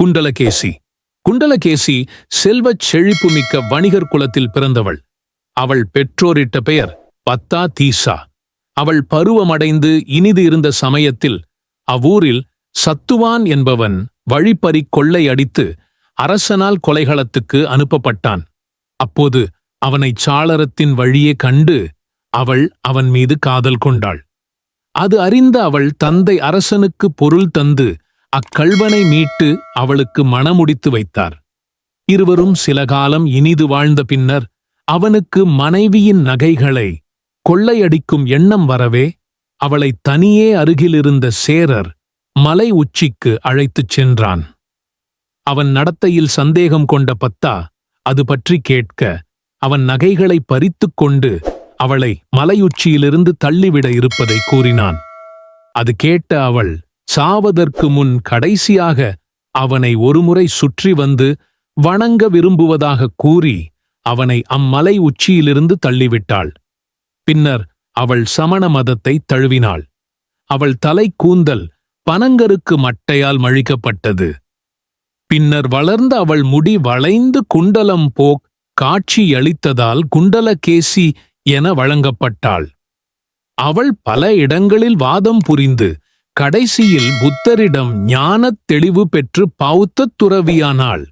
குண்டலகேசி. குண்டலகேசி செல்வச் செழிப்புமிக்க வணிகர் குலத்தில் பிறந்தவள். அவள் பெற்றோரிட்ட பெயர் பத்தா தீசா அவள் பருவமடைந்து இனிது இருந்த சமயத்தில் அவ்வூரில் சத்துவான் என்பவன் வழிப்பறி கொள்ளையடித்து அரசனால் கொலைகளத்துக்கு அனுப்பப்பட்டான். அப்போது அவனைச் சாளரத்தின் வழியே கண்டு அவள் அவன் மீது காதல் கொண்டாள். அது அறிந்த அவள் தந்தை அரசனுக்கு பொருள் தந்து அக்கள்வனை மீட்டு அவளுக்கு மணமுடித்து வைத்தார். இருவரும் சில காலம் இனிது வாழ்ந்த பின்னர் அவனுக்கு மனைவியின் நகைகளை கொள்ளையடிக்கும் எண்ணம் வரவே அவளை தனியே அருகிலிருந்த சேரர் மலை உச்சிக்கு அழைத்துச் சென்றான். அவன் நடத்தையில் சந்தேகம் கொண்ட பத்தா அது பற்றி கேட்க அவன் நகைகளை பறித்துக் கொண்டு அவளை மலையுச்சியிலிருந்து தள்ளிவிட இருப்பதை கூறினான். அது கேட்ட அவள் சாவதற்கு முன் கடைசியாக அவனை ஒருமுறை சுற்றி வந்து வணங்க விரும்புவதாக கூறி அவனை அம்மலை உச்சியிலிருந்து தள்ளிவிட்டாள். பின்னர் அவள் சமண மதத்தை தழுவினாள். அவள் தலை கூந்தல் பனங்கருக்கு மட்டையால் மழிக்கப்பட்டது. பின்னர் வளர்ந்த அவள் முடி வளைந்து குண்டலம் போக் காட்சியளித்ததால் குண்டலகேசி என வழங்கப்பட்டாள். அவள் பல இடங்களில் வாதம் புரிந்து கடைசியில் புத்தரிடம் ஞானத் தெளிவு பெற்று பௌத்தத் துறவியானாள்.